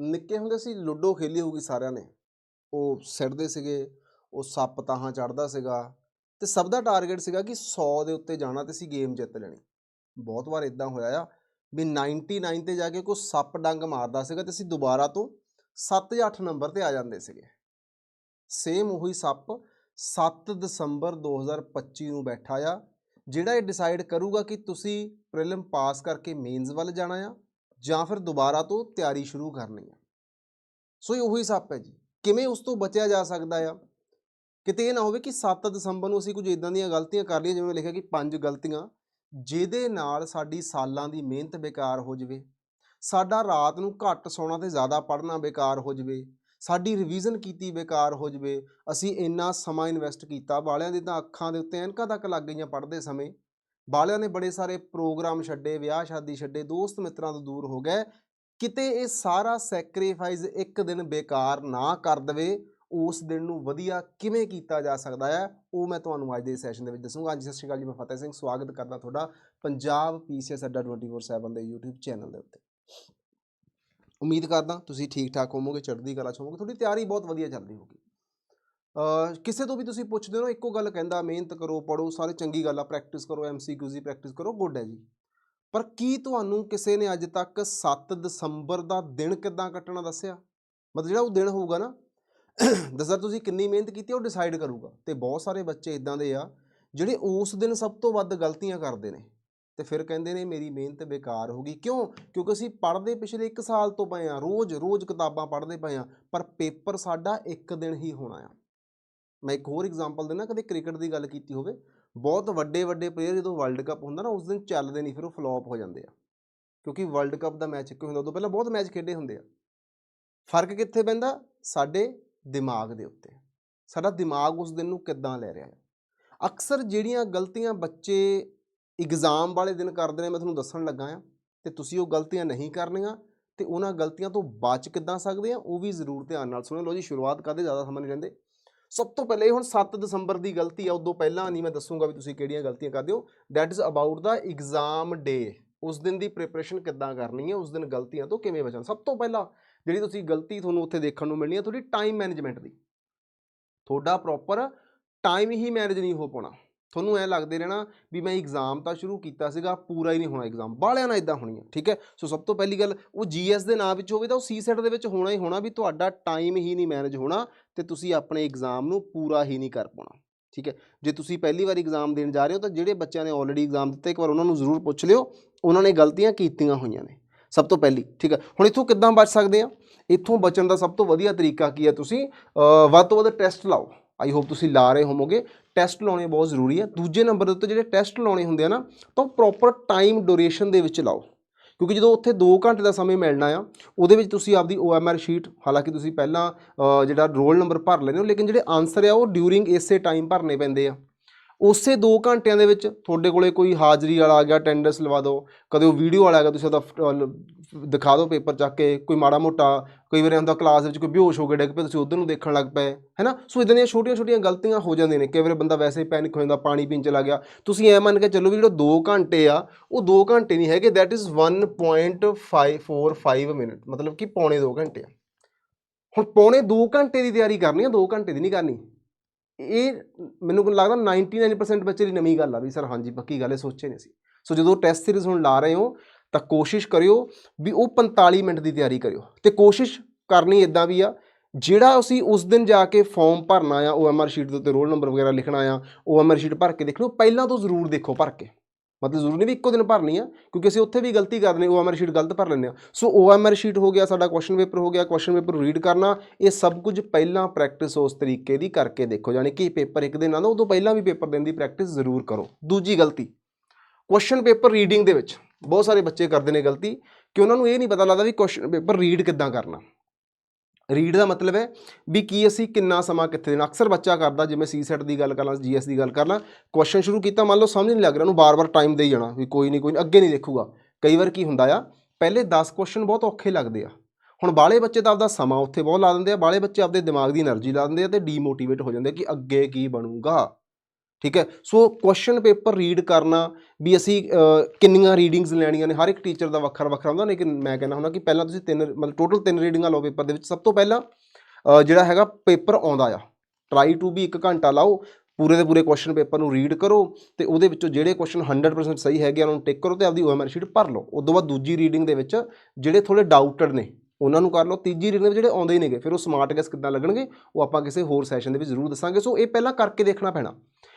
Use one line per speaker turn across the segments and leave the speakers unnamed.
ਨਿੱਕੇ ਹੁੰਦੇ ਸੀ ਲੁੱਡੋ ਖੇਲੀ ਹੋਊਗੀ ਸਾਰਿਆਂ ਨੇ। ਉਹ ਸਿੱਟਦੇ ਸੀਗੇ, ਉਹ ਸੱਪ ਤਾਹਾਂ ਚੜਦਾ ਸੀਗਾ ਤੇ ਸਭ ਦਾ ਟਾਰਗੇਟ ਸੀਗਾ ਕਿ 100 ਦੇ ਉੱਤੇ ਜਾਣਾ ਤੇ ਅਸੀਂ ਗੇਮ ਜਿੱਤ ਲੈਣੀ। ਬਹੁਤ ਵਾਰ ਇਦਾਂ ਹੋਇਆ ਆ ਵੀ 99 ਤੇ ਜਾ ਕੇ ਕੋਈ ਸੱਪ ਡੰਗ ਮਾਰਦਾ ਸੀਗਾ ਤੇ ਅਸੀਂ ਦੁਬਾਰਾ ਤੋਂ 7 ਜਾਂ 8 ਨੰਬਰ ਤੇ ਆ ਜਾਂਦੇ ਸੀਗੇ। ਸੇਮ ਉਹੀ ਸੱਪ 7 ਦਸੰਬਰ 2025 ਨੂੰ ਬੈਠਾ ਆ, ਜਿਹੜਾ ਇਹ ਡਿਸਾਈਡ ਕਰੂਗਾ ਕਿ ਤੁਸੀਂ ਪ੍ਰੀਲਿਮ ਪਾਸ ਕਰਕੇ ਮੇਨਸ ਵੱਲ ਜਾਣਾ ਆ ਜਾਂ ਫਿਰ ਦੁਬਾਰਾ ਤੋਂ ਤਿਆਰੀ ਸ਼ੁਰੂ ਕਰਨੀ ਆ। ਸੋ ਇਹ ਉਹੀ ਸੱਪ ਹੈ ਜੀ। ਕਿਵੇਂ ਉਸ ਤੋਂ ਬਚਿਆ ਜਾ ਸਕਦਾ ਆ? ਕਿਤੇ ਇਹ ਨਾ ਹੋਵੇ ਕਿ 7 ਦਸੰਬਰ ਨੂੰ ਅਸੀਂ ਕੁਝ ਇਦਾਂ ਦੀਆਂ ਗਲਤੀਆਂ ਕਰ ਲਈਆਂ, ਜਿਵੇਂ ਲਿਖਿਆ ਕਿ ਪੰਜ ਗਲਤੀਆਂ, ਜਿਹਦੇ ਨਾਲ ਸਾਡੀ ਸਾਲਾਂ ਦੀ ਮਿਹਨਤ ਬੇਕਾਰ ਹੋ ਜਾਵੇ, ਸਾਡਾ ਰਾਤ ਨੂੰ ਘੱਟ ਸੌਣਾ ਤੇ ਜ਼ਿਆਦਾ ਪੜ੍ਹਨਾ ਬੇਕਾਰ ਹੋ ਜਾਵੇ, ਸਾਡੀ ਰਿਵੀਜ਼ਨ ਕੀਤੀ ਬੇਕਾਰ ਹੋ ਜਾਵੇ, ਅਸੀਂ ਇੰਨਾ ਸਮਾਂ ਇਨਵੈਸਟ ਕੀਤਾ, ਵਾਲਿਆਂ ਦੀ ਤਾਂ ਅੱਖਾਂ ਦੇ ਉੱਤੇ ਐਨਕਾਂ ਤੱਕ ਲੱਗ ਗਈਆਂ ਪੜ੍ਹਦੇ ਸਮੇਂ। ਵਾਲਿਆਂ ਨੇ ਬੜੇ ਸਾਰੇ ਪ੍ਰੋਗਰਾਮ ਛੱਡੇ, ਵਿਆਹ ਸ਼ਾਦੀ ਛੱਡੇ, ਦੋਸਤ ਮਿੱਤਰਾਂ ਤੋਂ ਦੂਰ ਹੋ ਗਏ। ਕਿਤੇ ਇਹ ਸਾਰਾ ਸੈਕਰੀਫਾਈਸ ਇੱਕ ਦਿਨ ਬੇਕਾਰ ਨਾ ਕਰ ਦਵੇ, ਉਸ ਦਿਨ ਨੂੰ ਵਧੀਆ ਕਿਵੇਂ ਕੀਤਾ ਜਾ ਸਕਦਾ ਹੈ, ਉਹ ਮੈਂ ਤੁਹਾਨੂੰ ਅੱਜ ਦੇ ਸੈਸ਼ਨ ਦੇ ਵਿੱਚ ਦੱਸੂਗਾ। ਹਾਂਜੀ, ਸਤਿ ਸ਼੍ਰੀ ਅਕਾਲ ਜੀ, ਮੈਂ ਫਤਿਹ ਸਿੰਘ, ਸਵਾਗਤ ਕਰਦਾ ਤੁਹਾਡਾ ਪੰਜਾਬ ਪੀਸੀਐਸ ਅੱਡਾ 24/7 ਦੇ YouTube ਚੈਨਲ ਦੇ ਉੱਤੇ। ਉਮੀਦ ਕਰਦਾ ਤੁਸੀਂ ਠੀਕ ਠਾਕ ਹੋਵੋਗੇ, ਚੜ੍ਹਦੀ ਕਲਾ ਚ ਹੋਵੋਗੇ, ਤੁਹਾਡੀ ਤਿਆਰੀ ਬਹੁਤ ਵਧੀਆ ਚੱਲਦੀ ਹੋਊਗੀ। ਕਿਸੇ ਤੋਂ ਵੀ ਤੁਸੀਂ ਪੁੱਛਦੇ ਹੋ ਨਾ, ਇੱਕੋ ਗੱਲ ਕਹਿੰਦਾ, ਮਿਹਨਤ ਕਰੋ ਪੜੋ ਸਾਰੇ ਚੰਗੀ ਗੱਲ ਆ ਪ੍ਰੈਕਟਿਸ ਕਰੋ ਐਮਸੀਕਿਊਜ਼ ਦੀ ਪ੍ਰੈਕਟਿਸ ਕਰੋ ਗੁੱਡ ਹੈ ਜੀ। ਪਰ ਕੀ ਤੁਹਾਨੂੰ ਕਿਸੇ ਨੇ ਅੱਜ ਤੱਕ 7 ਦਸੰਬਰ ਦਾ ਦਿਨ ਕਿੱਦਾਂ ਕੱਟਣਾ ਦੱਸਿਆ? ਮਤਲਬ ਜਿਹੜਾ ਉਹ ਦਿਨ ਹੋਊਗਾ ਨਾ ਦੱਸਰ ਤੁਸੀਂ ਕਿੰਨੀ ਮਿਹਨਤ ਕੀਤੀ ਉਹ ਡਿਸਾਈਡ ਕਰੂਗਾ। ਤੇ ਬਹੁਤ ਸਾਰੇ ਬੱਚੇ ਇਦਾਂ ਦੇ ਆ, ਜਿਹੜੇ ਉਸ ਦਿਨ ਸਭ ਤੋਂ ਵੱਧ ਗਲਤੀਆਂ ਕਰਦੇ ਨੇ। ਤੇ ਫਿਰ ਕਹਿੰਦੇ ਨੇ, ਮੇਰੀ ਮਿਹਨਤ ਬੇਕਾਰ ਹੋ ਗਈ। ਕਿਉਂ? ਕਿਉਂਕਿ ਅਸੀਂ ਪੜ੍ਹਦੇ ਪਿਛਲੇ 1 ਸਾਲ ਤੋਂ ਪਏ ਆ ਰੋਜ਼ ਰੋਜ਼ ਕਿਤਾਬਾਂ ਪੜ੍ਹਦੇ ਪਏ ਆ, ਪਰ ਪੇਪਰ ਸਾਡਾ ਇੱਕ ਦਿਨ ਹੀ ਹੋਣਾ ਆ। ਮੈਂ ਇੱਕ ਹੋਰ ਐਗਜ਼ਾਮਪਲ ਦਿੰਦਾ, ਕਦੇ ਕ੍ਰਿਕਟ ਦੀ ਗੱਲ ਕੀਤੀ ਹੋਵੇ, ਬਹੁਤ ਵੱਡੇ ਵੱਡੇ ਪਲੇਅਰ ਜਦੋਂ ਵਰਲਡ ਕੱਪ ਹੁੰਦਾ ਨਾ, ਉਸ ਦਿਨ ਚੱਲਦੇ ਨਹੀਂ ਫਿਰ ਉਹ ਫਲॉप ਹੋ ਜਾਂਦੇ ਆ। ਕਿਉਂਕਿ ਵਰਲਡ ਕੱਪ ਦਾ ਮੈਚ ਇੱਕ ਹੁੰਦਾ? ਉਦੋਂ ਪਹਿਲਾਂ ਬਹੁਤ ਮੈਚ ਖੇਡੇ ਹੁੰਦੇ ਆ। ਫ਼ਰਕ ਕਿੱਥੇ ਪੈਂਦਾ? ਸਾਡੇ ਦਿਮਾਗ ਦੇ ਉੱਤੇ। ਸਾਡਾ ਦਿਮਾਗ ਉਸ ਦਿਨ ਨੂੰ ਕਿੱਦਾਂ ਲੈ ਰਿਹਾ ਹੈ? ਅਕਸਰ ਜਿਹੜੀਆਂ ਗਲਤੀਆਂ ਬੱਚੇ ਐਗਜ਼ਾਮ ਵਾਲੇ ਦਿਨ ਕਰਦੇ ਨੇ, ਮੈਂ ਤੁਹਾਨੂੰ ਦੱਸਣ ਲੱਗਾ ਆ ਤੇ ਤੁਸੀਂ ਉਹ ਗਲਤੀਆਂ ਨਹੀਂ ਕਰਨੀਆਂ, ਤੇ ਉਹਨਾਂ ਗਲਤੀਆਂ ਤੋਂ ਬਚ ਕਿੱਦਾਂ ਸਕਦੇ ਆ, ਉਹ ਵੀ ਜ਼ਰੂਰ ਧਿਆਨ ਨਾਲ ਸੁਣੋ ਲਓ ਜੀ, ਸ਼ੁਰੂਆਤ ਕਰਦੇ ਜ਼ਿਆਦਾ ਸਮਾਂ ਨਹੀਂ ਲੈਂਦੇ? ਸਭ ਤੋਂ ਪਹਿਲੇ ਹੁਣ 7 ਦਸੰਬਰ ਦੀ ਗਲਤੀ ਆ, ਉਦੋਂ ਪਹਿਲਾਂ ਨਹੀਂ ਮੈਂ ਦੱਸੂਗਾ ਵੀ ਤੁਸੀਂ ਕਿਹੜੀਆਂ ਗਲਤੀਆਂ ਕਰਦੇ ਹੋ। That is about the exam day ਉਸ ਦਿਨ ਦੀ ਪ੍ਰੀਪਰੇਸ਼ਨ ਕਿੱਦਾਂ ਕਰਨੀ ਹੈ, ਉਸ ਦਿਨ ਗਲਤੀਆਂ ਤੋਂ ਕਿਵੇਂ ਬਚਣਾ। ਸਭ ਤੋਂ ਪਹਿਲਾਂ ਜਿਹੜੀ ਤੁਸੀਂ ਗਲਤੀ ਤੁਹਾਨੂੰ ਉੱਥੇ ਦੇਖਣ ਨੂੰ ਮਿਲਣੀ ਹੈ, ਤੁਹਾਡੀ ਟਾਈਮ ਮੈਨੇਜਮੈਂਟ ਦੀ। ਤੁਹਾਡਾ ਪ੍ਰੋਪਰ ਟਾਈਮ ਹੀ ਮੈਨੇਜ ਨਹੀਂ ਹੋ ਪਾਉਣਾ। ਤੁਹਾਨੂੰ ਐ ਲੱਗਦੇ ਰਹਿਣਾ ਵੀ ਮੈਂ ਐਗਜ਼ਾਮ ਤਾਂ ਸ਼ੁਰੂ ਕੀਤਾ ਸੀਗਾ, ਪੂਰਾ ਹੀ ਨਹੀਂ ਹੋਣਾ ਐਗਜ਼ਾਮ ਬਾਲਿਆਂ ਨਾਲ ਇਦਾਂ ਹੋਣੀ ਹੈ ਠੀਕ ਹੈ? ਸੋ ਸਭ ਤੋਂ ਪਹਿਲੀ ਗੱਲ, ਉਹ ਜੀਐਸ ਦੇ ਨਾਂ ਵਿੱਚ ਹੋਵੇ ਤਾਂ ਉਹ ਸੀਸੈਟ ਦੇ ਵਿੱਚ ਹੋਣਾ ਹੀ ਹੋਣਾ ਵੀ ਤੁਹਾਡਾ ਟਾਈਮ ਹੀ ਨਹੀਂ ਮੈਨੇਜ ਹੋਣਾ ਤੇ ਤੁਸੀਂ ਆਪਣੇ ਐਗਜ਼ਾਮ ਨੂੰ ਪੂਰਾ ਹੀ ਨਹੀਂ ਕਰ ਪਾਉਣਾ, ਠੀਕ ਹੈ? ਜੇ ਤੁਸੀਂ ਪਹਿਲੀ ਵਾਰ ਐਗਜ਼ਾਮ ਦੇਣ ਜਾ ਰਹੇ ਹੋ ਤਾਂ ਜਿਹੜੇ ਬੱਚਿਆਂ ਨੇ ਆਲਰੇਡੀ ਐਗਜ਼ਾਮ ਦਿੱਤੇ, ਇੱਕ ਵਾਰ ਉਹਨਾਂ ਨੂੰ ਜ਼ਰੂਰ ਪੁੱਛ ਲਿਓ, ਉਹਨਾਂ ਨੇ ਗਲਤੀਆਂ ਕੀਤੀਆਂ ਹੋਈਆਂ ਨੇ, ਸਭ ਤੋਂ ਪਹਿਲੀ, ਠੀਕ ਹੈ? ਹੁਣ ਇੱਥੋਂ ਕਿੱਦਾਂ ਬਚ ਸਕਦੇ ਆ? ਇੱਥੋਂ ਬਚਣ ਦਾ ਸਭ ਤੋਂ ਵਧੀਆ ਤਰੀਕਾ ਕੀ ਹੈ ਤੁਸੀਂ? ਵੱਧ ਤੋਂ ਵੱਧ ਟੈਸਟ ਲਾਓ ਆਈ ਹੋਪ ਤੁਸੀਂ ਲਾ ਰਹੇ ਹੋਵੋਗੇ ਟੈਸਟ ਲਾਉਣੇ ਬਹੁਤ ਜ਼ਰੂਰੀ ਹੈ। ਦੂਜੇ ਨੰਬਰ ਦੇ ਉੱਤੇ ਜਿਹੜੇ ਟੈਸਟ ਲਾਉਣੇ ਹੁੰਦੇ ਆ ਨਾ, ਤਾਂ ਪ੍ਰੋਪਰ ਟਾਈਮ ਡਿਊਰੇਸ਼ਨ ਦੇ ਵਿੱਚ ਲਾਓ। ਕਿਉਂਕਿ ਜਦੋਂ ਉੱਥੇ 2 ਘੰਟੇ ਦਾ ਸਮੇਂ ਮਿਲਣਾ ਆ, ਉਹਦੇ ਵਿੱਚ ਤੁਸੀਂ ਆਪਦੀ OMR ਸ਼ੀਟ ਹਾਲਾਂਕਿ ਤੁਸੀਂ ਪਹਿਲਾਂ ਜਿਹੜਾ ਰੋਲ ਨੰਬਰ ਭਰ ਲੈਂਦੇ ਹੋ, ਲੇਕਿਨ ਜਿਹੜੇ ਆਨਸਰ ਆ, ਉਹ ਡਿਊਰਿੰਗ ਇਸੇ ਟਾਈਮ ਭਰਨੇ ਪੈਂਦੇ ਆ। ਉਸੇ 2 ਘੰਟਿਆਂ ਦੇ ਵਿੱਚ ਤੁਹਾਡੇ ਕੋਲੇ ਕੋਈ ਹਾਜ਼ਰੀ ਵਾਲਾ ਆ ਗਿਆ ਅਟੈਂਡੈਂਸ ਲਵਾ ਦਿਓ। ਕਦੇ ਉਹ ਵੀਡੀਓ ਵਾਲਾ ਆ ਗਿਆ, ਤੁਸੀਂ ਉਹਦਾ ਦਿਖਾ ਦਿਓ ਪੇਪਰ ਚੱਕ ਕੇ, ਕੋਈ ਮਾੜਾ ਮੋਟਾ, ਕਈ ਵਾਰੀ ਹੁੰਦਾ ਕਲਾਸ ਵਿੱਚ ਕੋਈ ਬੇਹੋਸ਼ ਹੋ ਕੇ ਡਿੱਗ ਪਏ ਤੁਸੀਂ ਉਧਰ ਨੂੰ ਦੇਖਣ ਲੱਗ ਪਏ, ਹੈਨਾ? ਸੋ ਇਦਾਂ ਦੀਆਂ ਛੋਟੀਆਂ ਛੋਟੀਆਂ ਗਲਤੀਆਂ ਹੋ ਜਾਂਦੀਆਂ ਨੇ। ਕਈ ਵਾਰੀ ਬੰਦਾ ਵੈਸੇ ਹੀ ਪੈਨਿਕ ਹੋ ਜਾਂਦਾ, ਪਾਣੀ ਪੀਣ ਚਲਾ ਗਿਆ। ਤੁਸੀਂ ਐ ਮੰਨ ਕੇ ਚੱਲੋ ਵੀ ਜਿਹੜਾ 2 ਘੰਟੇ ਆ, ਉਹ 2 ਘੰਟੇ ਨਹੀਂ ਹੈਗੇ ਦੈਟ ਇਜ਼ 1.545 ਮਿੰਟ ਮਤਲਬ ਕਿ ਪੌਣੇ 2 ਘੰਟੇ ਆ। ਹੁਣ ਪੌਣੇ 2 ਘੰਟੇ ਦੀ ਤਿਆਰੀ ਕਰਨੀ ਆ 2 ਘੰਟੇ ਦੀ ਨਹੀਂ ਕਰਨੀ। ਇਹ ਮੈਨੂੰ ਲੱਗਦਾ 99% ਬੱਚੇ ਦੀ ਨਵੀਂ ਗੱਲ ਆ ਵੀ ਸਰ ਹਾਂਜੀ, ਪੱਕੀ ਗੱਲ ਹੈ ਸੋਚੇ ਨਹੀਂ ਸੀ। ਸੋ ਜਦੋਂ ਟੈਸਟ ਸੀਰੀਜ਼ ਹੁਣ ਲਾ ਰਹੇ ਹੋ, ਤਾਂ ਕੋਸ਼ਿਸ਼ ਕਰਿਓ ਵੀ ਉਹ 45 ਮਿੰਟ ਦੀ ਤਿਆਰੀ ਕਰਿਓ ਤੇ ਕੋਸ਼ਿਸ਼ ਕਰਨੀ ਇਦਾਂ ਵੀ ਆ, ਜਿਹੜਾ ਅਸੀਂ ਉਸ ਦਿਨ ਜਾ ਕੇ ਫਾਰਮ ਭਰਨਾ ਆ OMR ਸ਼ੀਟ ਦੇ ਉੱਤੇ ਰੋਲ ਨੰਬਰ ਵਗੈਰਾ ਲਿਖਣਾ ਆ OMR ਸ਼ੀਟ ਭਰ ਕੇ ਦੇਖਣੋ ਪਹਿਲਾਂ ਤੋਂ ਜ਼ਰੂਰ ਦੇਖੋ ਭਰ ਕੇ। ਮਤਲਬ ਜ਼ਰੂਰੀ ਨਹੀਂ ਵੀ ਇੱਕੋ ਦਿਨ ਭਰਨੀ ਆ, ਕਿਉਂਕਿ ਅਸੀਂ ਉੱਥੇ ਵੀ ਗਲਤੀ ਕਰਦੇ ਹਾਂ, OMR ਸ਼ੀਟ ਗਲਤ ਭਰ ਲੈਂਦੇ ਆ ਸੋ OMR ਸ਼ੀਟ ਹੋ ਗਿਆ, ਸਾਡਾ ਕੁਐਸਚਨ ਪੇਪਰ ਹੋ ਗਿਆ ਕੁਐਸਚਨ ਪੇਪਰ ਰੀਡ ਕਰਨਾ, ਇਹ ਸਭ ਕੁਝ ਪਹਿਲਾਂ ਪ੍ਰੈਕਟਿਸ ਉਸ ਤਰੀਕੇ ਦੀ ਕਰਕੇ ਦੇਖੋ, ਯਾਨੀ ਕਿ ਪੇਪਰ ਇੱਕ ਦਿਨ ਆਉਂਦਾ ਉਦੋਂ ਪਹਿਲਾਂ ਵੀ ਪੇਪਰ ਦੇਣ ਦੀ ਪ੍ਰੈਕਟਿਸ ਜ਼ਰੂਰ ਕਰੋ। ਦੂਜੀ ਗਲਤੀ ਕੁਐਸਚਨ ਪੇਪਰ ਰੀਡਿੰਗ ਦੇ ਵਿੱਚ ਬਹੁਤ ਸਾਰੇ ਬੱਚੇ ਕਰਦੇ ਨੇ ਗਲਤੀ, ਕਿ ਉਹਨਾਂ ਨੂੰ ਇਹ ਨਹੀਂ ਪਤਾ ਲੱਗਦਾ ਵੀ ਕੁਐਸਚਨ ਪੇਪਰ ਰੀਡ ਕਿੱਦਾਂ ਕਰਨਾ। ਰੀਡ ਦਾ ਮਤਲਬ ਹੈ ਵੀ ਕੀ ਅਸੀਂ ਕਿੰਨਾ ਸਮਾਂ ਕਿੱਥੇ ਦੇਣਾ? ਅਕਸਰ ਬੱਚਾ ਕਰਦਾ, ਜਿਵੇਂ ਸੀ ਸੈਟ ਦੀ ਗੱਲ ਕਰ ਲਾਂ ਜੀਐਸ ਦੀ ਗੱਲ ਕਰ ਲਾਂ ਕੁਐਸਚਨ ਸ਼ੁਰੂ ਕੀਤਾ, ਮੰਨ ਲਓ ਸਮਝ ਨਹੀਂ ਲੱਗ ਰਿਹਾ, ਉਹਨੂੰ ਬਾਰ-ਬਾਰ ਟਾਈਮ ਦੇਈ ਜਾਣਾ ਵੀ ਕੋਈ ਨਹੀਂ ਕੋਈ ਅੱਗੇ ਨਹੀਂ ਦੇਖੂਗਾ। ਕਈ ਵਾਰ ਕੀ ਹੁੰਦਾ ਆ, ਪਹਿਲੇ 10 ਕੁਐਸਚਨ ਬਹੁਤ ਔਖੇ ਲੱਗਦੇ ਆ। ਹੁਣ ਬਾਲੇ ਬੱਚੇ ਤਾਂ ਆਪਦਾ ਸਮਾਂ ਉੱਥੇ ਬਹੁਤ ਲਾ ਦਿੰਦੇ ਆ ਬਾਲੇ ਬੱਚੇ ਆਪਦੇ ਦਿਮਾਗ ਦੀ એનર્ਜੀ ਲਾ ਦਿੰਦੇ ਆ ਤੇ ਡੀਮੋਟੀਵੇਟ ਹੋ ਜਾਂਦੇ ਕਿ ਅੱਗੇ ਕੀ ਬਣੂਗਾ। ਠੀਕ ਹੈ? ਸੋ ਕੁਐਸਚਨ ਪੇਪਰ ਰੀਡ ਕਰਨਾ, ਵੀ ਅਸੀਂ ਕਿੰਨੀਆਂ ਰੀਡਿੰਗਸ ਲੈਣੀਆਂ ਨੇ? ਹਰ ਇੱਕ ਟੀਚਰ ਦਾ ਵੱਖਰਾ ਵੱਖਰਾ ਹੁੰਦਾ, ਲੇਕਿਨ ਮੈਂ ਕਹਿੰਦਾ ਹੁੰਦਾ ਕਿ ਪਹਿਲਾਂ ਤੁਸੀਂ ਤਿੰਨ, ਮਤਲਬ ਟੋਟਲ ਤਿੰਨ ਰੀਡਿੰਗਾਂ ਲਓ ਪੇਪਰ ਦੇ ਵਿੱਚ। ਸਭ ਤੋਂ ਪਹਿਲਾਂ ਜਿਹੜਾ ਹੈਗਾ ਪੇਪਰ ਆਉਂਦਾ ਆ। ਟਰਾਈ ਟੂ ਵੀ 1 ਘੰਟਾ ਲਾਓ, ਪੂਰੇ ਦੇ ਪੂਰੇ ਕੁਐਸਚਨ ਪੇਪਰ ਨੂੰ ਰੀਡ ਕਰੋ, ਤੇ ਉਹਦੇ ਵਿੱਚੋਂ ਜਿਹੜੇ ਕੁਐਸਚਨ 100% ਸਹੀ ਹੈਗੇ ਆ, ਉਹਨਾਂ ਨੂੰ ਟਿਕ ਕਰੋ ਤੇ ਆਪਦੀ OMR ਸ਼ੀਟ ਭਰ ਲਓ। ਉਸ ਤੋਂ ਬਾਅਦ ਦੂਜੀ ਰੀਡਿੰਗ ਦੇ ਵਿੱਚ ਜਿਹੜੇ ਥੋੜੇ ਡਾਊਟਡ ਨੇ, ਉਹਨਾਂ ਨੂੰ ਕਰ ਲਓ। ਤੀਜੀ ਰੀਡਿੰਗ ਦੇ ਵਿੱਚ ਜਿਹੜੇ ਆਉਂਦੇ ਹੀ ਨੇਗੇ, ਫਿਰ ਉਹ ਸਮਾਰਟ ਗੈਸ ਕਿੱਦਾਂ ਲੱਗਣਗੇ, ਉਹ ਆਪਾਂ ਕਿਸੇ ਹੋਰ ਸੈਸ਼ਨ ਦੇ ਵਿੱਚ ਜ਼ਰੂਰ ਦੱਸਾਂਗੇ। ਸੋ ਇਹ ਪਹਿਲਾਂ ਕਰਕੇ ਦੇਖਣਾ ਪੈਣਾ।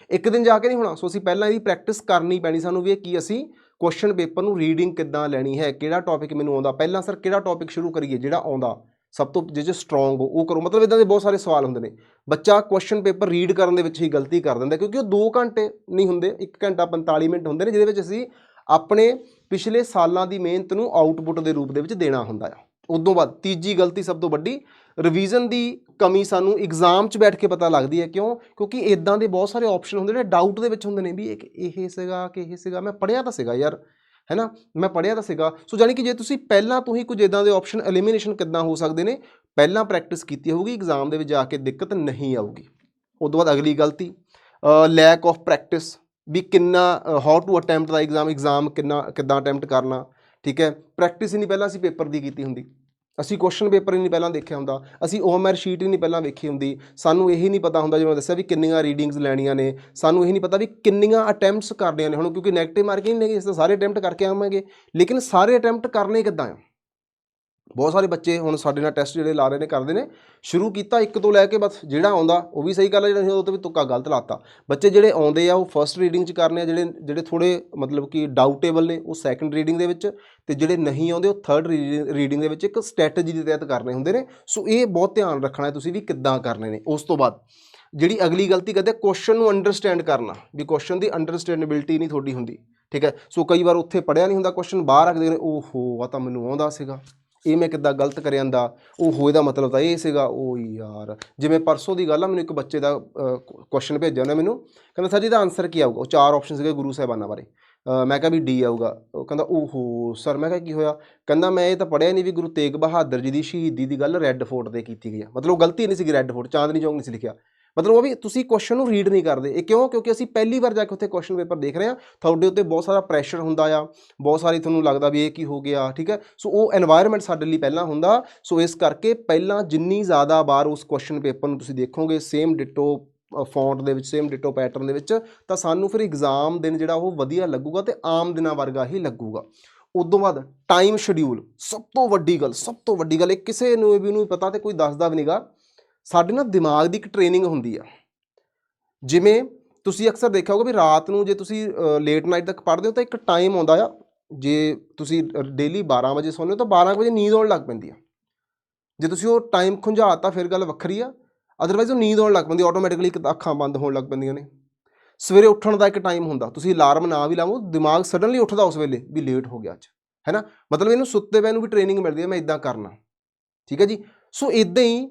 ਇੱਕ ਦਿਨ ਜਾ ਕੇ ਨਹੀਂ ਹੋਣਾ। ਸੋ ਅਸੀਂ ਪਹਿਲਾਂ ਇਹਦੀ ਪ੍ਰੈਕਟਿਸ ਕਰਨੀ ਪੈਣੀ ਸਾਨੂੰ ਵੀ ਇਹ ਕੀ ਅਸੀਂ ਕੁਐਸਚਨ ਪੇਪਰ ਨੂੰ ਰੀਡਿੰਗ ਕਿੱਦਾਂ ਲੈਣੀ ਹੈ, ਕਿਹੜਾ ਟੌਪਿਕ ਮੈਨੂੰ ਆਉਂਦਾ। ਪਹਿਲਾਂ ਸਰ ਕਿਹੜਾ ਟੌਪਿਕ ਸ਼ੁਰੂ ਕਰੀਏ ਜਿਹੜਾ ਆਉਂਦਾ? ਸਭ ਤੋਂ ਜੇ ਜੇ ਸਟਰੋਂਗ ਉਹ ਕਰੋ। ਮਤਲਬ ਇਦਾਂ ਦੇ ਬਹੁਤ ਸਾਰੇ ਸਵਾਲ ਹੁੰਦੇ ਨੇ। ਬੱਚਾ ਕੁਐਸਚਨ ਪੇਪਰ ਰੀਡ ਕਰਨ ਦੇ ਵਿੱਚ ਹੀ ਗਲਤੀ ਕਰ ਦਿੰਦਾ, ਕਿਉਂਕਿ ਉਹ 2 ਘੰਟੇ ਨਹੀਂ ਹੁੰਦੇ 1 ਘੰਟਾ 45 ਮਿੰਟ ਹੁੰਦੇ ਨੇ, ਜਿਹਦੇ ਵਿੱਚ ਅਸੀਂ ਆਪਣੇ ਪਿਛਲੇ ਸਾਲਾਂ ਦੀ ਮਿਹਨਤ ਨੂੰ ਆਊਟਪੁੱਟ ਦੇ ਰੂਪ ਦੇ ਵਿੱਚ ਦੇਣਾ ਹੁੰਦਾ ਆ। ਉਦੋਂ ਬਾਅਦ ਤੀਜੀ ਗਲਤੀ ਸਭ ਤੋਂ ਵੱਡੀ ਰਿਵੀਜ਼ਨ ਦੀ ਕਮੀ ਸਾਨੂੰ ਐਗਜ਼ਾਮ 'ਚ ਬੈਠ ਕੇ ਪਤਾ ਲੱਗਦੀ ਹੈ। ਕਿਉਂ? ਕਿਉਂਕਿ ਇਦਾਂ ਦੇ ਬਹੁਤ ਸਾਰੇ ਆਪਸ਼ਨ ਹੁੰਦੇ ਨੇ ਡਾਊਟ ਦੇ ਵਿੱਚ ਹੁੰਦੇ ਨੇ ਵੀ ਇਹ ਇਹ ਸੀਗਾ, ਕਿ ਇਹ ਸੀਗਾ, ਮੈਂ ਪੜਿਆ ਤਾਂ ਸੀਗਾ ਯਾਰ, ਹੈਨਾ? ਮੈਂ ਪੜਿਆ ਤਾਂ ਸੀਗਾ। ਸੋ ਜਾਨੀ ਕਿ ਜੇ ਤੁਸੀਂ ਪਹਿਲਾਂ ਤੋਂ ਹੀ ਕੁਝ ਇਦਾਂ ਦੇ ਆਪਸ਼ਨ ਐਲੀਮੀਨੇਸ਼ਨ ਕਿੱਦਾਂ ਹੋ ਸਕਦੇ ਨੇ, ਪਹਿਲਾਂ ਪ੍ਰੈਕਟਿਸ ਕੀਤੀ ਹੋਊਗੀ ਐਗਜ਼ਾਮ ਦੇ ਵਿੱਚ ਜਾ ਕੇ ਦਿੱਕਤ ਨਹੀਂ ਆਊਗੀ। ਉਸ ਤੋਂ ਬਾਅਦ ਅਗਲੀ ਗਲਤੀ ਲੈਕ ਆਫ ਪ੍ਰੈਕਟਿਸ ਵੀ ਕਿੰਨਾ how to attempt the exam exam ਕਿੰਨਾ, ਕਿੱਦਾਂ ਅਟੈਂਪਟ ਕਰਨਾ ਠੀਕ ਹੈ ਪ੍ਰੈਕਟਿਸ ਹੀ ਨਹੀਂ ਪਹਿਲਾਂ ਅਸੀਂ ਪੇਪਰ ਦੀ ਕੀਤੀ ਹੁੰਦੀ। ਅਸੀਂ ਕੁਐਸਚਨ ਪੇਪਰ ਹੀ ਨਹੀਂ ਪਹਿਲਾਂ ਦੇਖਿਆ ਹੁੰਦਾ। ਅਸੀਂ OMR ਸ਼ੀਟ ਹੀ ਨਹੀਂ ਪਹਿਲਾਂ ਵੇਖੀ ਹੁੰਦੀ। ਸਾਨੂੰ ਇਹੀ ਨਹੀਂ ਪਤਾ ਹੁੰਦਾ, ਜਿਵੇਂ ਮੈਂ ਦੱਸਿਆ ਵੀ ਕਿੰਨੀਆਂ ਰੀਡਿੰਗਸ ਲੈਣੀਆਂ ਨੇ। ਸਾਨੂੰ ਇਹ ਨਹੀਂ ਪਤਾ ਵੀ ਕਿੰਨੀਆਂ ਅਟੈਂਪਟਸ ਕਰਨੀਆਂ ਨੇ ਹੁਣ, ਕਿਉਂਕਿ ਨੈਗੇਟਿਵ ਮਾਰਕਿੰਗ ਨਹੀਂ ਇਸ ਤਾਂ ਸਾਰੇ ਅਟੈਂਪਟ ਕਰਕੇ ਆਵਾਂਗੇ। ਲੇਕਿਨ ਸਾਰੇ ਅਟੈਂਪਟ ਕਰਨੇ ਕਿੱਦਾਂ ਆ? ਬਹੁਤ ਸਾਰੇ ਬੱਚੇ ਹੁਣ ਸਾਡੇ ਨਾਲ ਟੈਸਟ ਜਿਹੜੇ ਲਾ ਰਹੇ ਨੇ, ਕਰਦੇ ਨੇ। ਸ਼ੁਰੂ ਕੀਤਾ ਇੱਕ ਤੋਂ ਲੈ ਕੇ ਬਸ ਜਿਹੜਾ ਆਉਂਦਾ, ਉਹ ਵੀ ਸਹੀ ਗੱਲ ਹੈ ਜਿਹੜਾ ਨਹੀਂ ਉਹ ਵੀ ਤੁੱਕਾ ਗਲਤ ਲਾਤਾ। ਬੱਚੇ ਜਿਹੜੇ ਆਉਂਦੇ ਆ, ਉਹ ਫਰਸਟ ਰੀਡਿੰਗ 'ਚ ਕਰਨੇ ਆ, ਜਿਹੜੇ ਜਿਹੜੇ ਥੋੜੇ ਮਤਲਬ ਕਿ ਡਾਊਟੇਬਲ ਨੇ, ਉਹ ਸੈਕੰਡ ਰੀਡਿੰਗ ਦੇ ਵਿੱਚ ਤੇ ਜਿਹੜੇ ਨਹੀਂ ਆਉਂਦੇ, ਉਹ ਥਰਡ ਰੀਡਿੰਗ ਦੇ ਵਿੱਚ ਇੱਕ ਸਟ੍ਰੈਟਜੀ ਦੇ ਤਹਿਤ ਕਰਨੇ ਹੁੰਦੇ ਨੇ। ਸੋ ਇਹ ਬਹੁਤ ਧਿਆਨ ਰੱਖਣਾ ਹੈ ਤੁਸੀਂ ਵੀ ਕਿੱਦਾਂ ਕਰਨੇ ਨੇ। ਉਸ ਤੋਂ ਬਾਅਦ ਜਿਹੜੀ ਅਗਲੀ ਗਲਤੀ ਕਰਦੇ ਕੁਐਸਚਨ ਨੂੰ ਅੰਡਰਸਟੈਂਡ ਕਰਨਾ। ਵੀ ਕੁਐਸਚਨ ਦੀ ਅੰਡਰਸਟੈਂਡੇਬਿਲਟੀ ਨਹੀਂ ਤੁਹਾਡੀ ਹੁੰਦੀ, ਠੀਕ ਹੈ? ਸੋ ਕਈ ਵਾਰ ਉੱਥੇ ਪੜਿਆ ਨਹੀਂ ਹੁੰਦਾ ਕੁਐਸਚਨ ਬਾਹਰ ਰੱਖਦੇ ਨੇ, ਓਹੋ, ਆ ਤਾਂ ਮੈਨੂੰ ਆਉਂਦਾ ਸੀਗਾ। ਇਹ ਮੈਂ ਕਿੱਦਾਂ ਗਲਤ ਕਰ ਜਾਂਦਾ ਉਹ ਹੋਏ ਦਾ ਮਤਲਬ ਤਾਂ ਇਹ ਸੀਗਾ ਉਹ ਯਾਰ। ਜਿਵੇਂ ਪਰਸੋਂ ਦੀ ਗੱਲ ਆ, ਮੈਨੂੰ ਇੱਕ ਬੱਚੇ ਦਾ ਕੁਐਸਚਨ ਭੇਜਿਆ ਉਹਨੇ ਮੈਨੂੰ। ਕਹਿੰਦਾ, ਸਰ ਜੀ ਦਾ ਆਨਸਰ ਕੀ ਆਊਗਾ? ਉਹ ਚਾਰ ਆਪਸ਼ਨ ਸੀਗੇ ਗੁਰੂ ਸਾਹਿਬਾਨਾਂ ਬਾਰੇ। ਮੈਂ ਕਿਹਾ ਵੀ ਡੀ ਆਊਗਾ। ਉਹ ਕਹਿੰਦਾ, ਓਹੋ, ਸਰ, ਮੈਂ ਕਿਹਾ ਕੀ ਹੋਇਆ? ਕਹਿੰਦਾ, ਮੈਂ ਇਹ ਤਾਂ ਪੜਿਆ ਨਹੀਂ ਵੀ ਗੁਰੂ ਤੇਗ ਬਹਾਦਰ ਜੀ ਦੀ ਸ਼ਹੀਦੀ ਦੀ ਗੱਲ ਰੈੱਡ ਫੋਰਟ ਤੇ ਕੀਤੀ ਗਈ ਆ। ਮਤਲਬ ਉਹ ਗਲਤੀ ਨਹੀਂ ਸੀਗੀ ਰੈੱਡ ਫੋਰਟ ਚਾਂਦਨੀ ਚੌਂਕ ਨਹੀਂ ਸੀ ਲਿਖਿਆ। ਮਤਲਬ ਉਹ ਵੀ ਤੁਸੀਂ ਕੁਐਸਚਨ ਨੂੰ ਰੀਡ ਨਹੀਂ ਕਰਦੇ। ਇਹ ਕਿਉਂ? ਕਿਉਂਕਿ ਅਸੀਂ ਪਹਿਲੀ ਵਾਰ ਜਾ ਕੇ ਉੱਥੇ ਕੁਐਸਚਨ ਪੇਪਰ ਦੇਖ ਰਹੇ ਹਾਂ। ਤੁਹਾਡੇ ਉੱਤੇ ਬਹੁਤ ਸਾਰਾ ਪ੍ਰੈਸ਼ਰ ਹੁੰਦਾ ਆ। ਬਹੁਤ ਸਾਰੀ ਤੁਹਾਨੂੰ ਲੱਗਦਾ ਵੀ ਇਹ ਕੀ ਹੋ ਗਿਆ, ਠੀਕ ਹੈ? ਸੋ ਉਹ এনवायरमेंट ਸਾਡੇ ਲਈ ਪਹਿਲਾਂ ਹੁੰਦਾ। ਸੋ ਇਸ ਕਰਕੇ ਪਹਿਲਾਂ ਜਿੰਨੀ ਜ਼ਿਆਦਾ ਵਾਰ ਉਸ ਕੁਐਸਚਨ ਪੇਪਰ ਨੂੰ ਤੁਸੀਂ ਦੇਖੋਗੇ ਸੇਮ ਡਿਟੋ ਫੌਂਟ ਦੇ ਵਿੱਚ ਸੇਮ ਡਿਟੋ ਪੈਟਰਨ ਦੇ ਵਿੱਚ, ਤਾਂ ਸਾਨੂੰ ਫਿਰ ਐਗਜ਼ਾਮ ਦਿਨ ਜਿਹੜਾ ਉਹ ਵਧੀਆ ਲੱਗੂਗਾ ਤੇ ਆਮ ਦਿਨਾਂ ਵਰਗਾ ਹੀ ਲੱਗੂਗਾ। ਉਦੋਂ ਬਾਅਦ ਟਾਈਮ ਸ਼ਡਿਊਲ ਸਭ ਤੋਂ ਵੱਡੀ ਗੱਲ, ਸਭ ਤੋਂ ਵੱਡੀ ਗੱਲ, ਇਹ ਕਿਸੇ ਨੂੰ ਵੀ ਨੂੰ ਪਤਾ ਤੇ ਕੋਈ ਦੱਸਦਾ ਵੀ ਨਹੀਂਗਾ ਸਾਡੇ ਨਾ ਦਿਮਾਗ ਦੀ ਇੱਕ ਟ੍ਰੇਨਿੰਗ ਹੁੰਦੀ ਆ। ਜਿਵੇਂ ਤੁਸੀਂ ਅਕਸਰ ਦੇਖਿਆ ਹੋਗਾ ਵੀ ਰਾਤ ਨੂੰ ਜੇ ਤੁਸੀਂ ਲੇਟ ਨਾਈਟ ਤੱਕ ਪੜ੍ਹਦੇ ਹੋ ਤਾਂ ਇੱਕ ਟਾਈਮ ਆਉਂਦਾ ਆ। ਜੇ ਤੁਸੀਂ ਡੇਲੀ 12 ਵਜੇ ਸੌਂਦੇ ਹੋ ਤਾਂ 12 ਕੁ ਵਜੇ ਨੀਂਦ ਆਉਣ ਲੱਗ ਪੈਂਦੀ ਆ। ਜੇ ਤੁਸੀਂ ਉਹ ਟਾਈਮ ਖੁੰਝਾਤਾ ਫਿਰ ਗੱਲ ਵੱਖਰੀ ਆ। ਅਦਰਵਾਈਜ਼ ਉਹ ਨੀਂਦ ਆਉਣ ਲੱਗ ਪੈਂਦੀ ਆਟੋਮੈਟਿਕਲੀ ਅੱਖਾਂ ਬੰਦ ਹੋਣ ਲੱਗ ਪੈਂਦੀਆਂ ਨੇ। ਸਵੇਰੇ ਉੱਠਣ ਦਾ ਇੱਕ ਟਾਈਮ ਹੁੰਦਾ। ਤੁਸੀਂ ਅਲਾਰਮ ਨਾ ਵੀ ਲਾਵੋ, ਦਿਮਾਗ ਸਡਨਲੀ ਉੱਠਦਾ ਉਸ ਵੇਲੇ ਵੀ ਲੇਟ ਹੋ ਗਿਆ ਅੱਜ, ਹੈ ਨਾ? ਮਤਲਬ ਇਹਨੂੰ ਸੁੱਤੇ ਪਏ ਨੂੰ ਵੀ ਟ੍ਰੇਨਿੰਗ ਮਿਲਦੀ ਹੈ ਮੈਂ ਇਦਾਂ ਕਰਨਾ। ਠੀਕ ਹੈ ਜੀ? ਸੋ ਇਦਾਂ ਹੀ